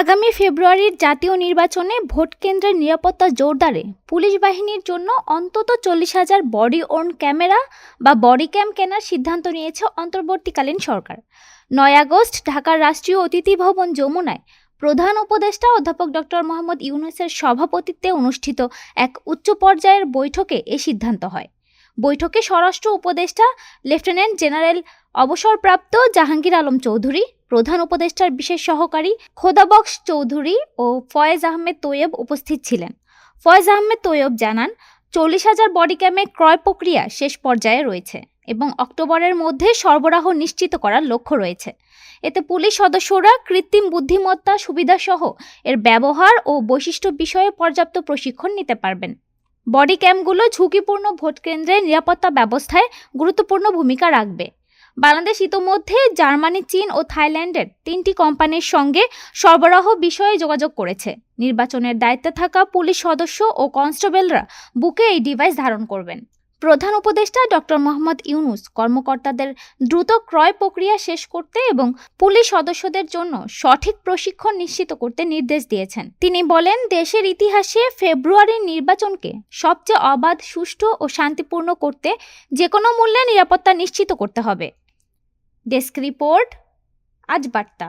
আগামী ফেব্রুয়ারির জাতীয় নির্বাচনে ভোট কেন্দ্রের নিরাপত্তা জোরদারে। পুলিশ বাহিনীর জন্য অন্তত চল্লিশ হাজার বডি ওন ক্যামেরা বা বডি ক্যাম কেনার সিদ্ধান্ত নিয়েছে অন্তর্বর্তীকালীন সরকার। নয় আগস্ট ঢাকার রাষ্ট্রীয় অতিথি ভবন যমুনায় প্রধান উপদেষ্টা অধ্যাপক ডক্টর মোহাম্মদ ইউনুসের সভাপতিত্বে অনুষ্ঠিত এক উচ্চ পর্যায়ের বৈঠকে এ সিদ্ধান্ত হয়। বৈঠকে স্বরাষ্ট্র উপদেষ্টা, লেফটেন্যান্ট জেনারেল অবসরপ্রাপ্ত জাহাঙ্গীর আলম চৌধুরী, প্রধান উপদেষ্টার বিশেষ সহকারী খোদাবক্স চৌধুরী ও ফয়েজ আহমেদ তৈয়ব উপস্থিত ছিলেন। ফয়েজ আহমেদ তৈয়ব জানান, চল্লিশ হাজার বডি ক্যামে ক্রয় প্রক্রিয়া শেষ পর্যায়ে রয়েছে এবং অক্টোবরের মধ্যে সরবরাহ নিশ্চিত করার লক্ষ্য রয়েছে। এতে পুলিশ সদস্যরা কৃত্রিম বুদ্ধিমত্তা সুবিধাসহ এর ব্যবহার ও বৈশিষ্ট্য বিষয়ে পর্যাপ্ত প্রশিক্ষণ নিতে পারবেন। বডি ক্যাম্পগুলো ঝুঁকিপূর্ণ ভোট কেন্দ্রের নিরাপত্তা ব্যবস্থায় গুরুত্বপূর্ণ ভূমিকা রাখবে। বাংলাদেশ ইতোমধ্যে জার্মানি, চীন ও থাইল্যান্ডের তিনটি কোম্পানির সঙ্গে সরবরাহ বিষয়ে যোগাযোগ করেছে। নির্বাচনের দায়িত্বে থাকা পুলিশ সদস্য ও কনস্টেবলরা বুকে এই ডিভাইস ধারণ করবেন। প্রধান উপদেষ্টা ডক্টর মোহাম্মদ ইউনুস কর্মকর্তাদের দ্রুত ক্রয় প্রক্রিয়া শেষ করতে এবং পুলিশ সদস্যদের জন্য সঠিক প্রশিক্ষণ নিশ্চিত করতে নির্দেশ দিয়েছেন। তিনি বলেন, দেশের ইতিহাসে ফেব্রুয়ারির নির্বাচনকে সবচেয়ে অবাধ, সুষ্ঠু ও শান্তিপূর্ণ করতে যে কোনো মূল্যে নিরাপত্তা নিশ্চিত করতে হবে। ডেস্ক রিপোর্ট, আজ বার্তা।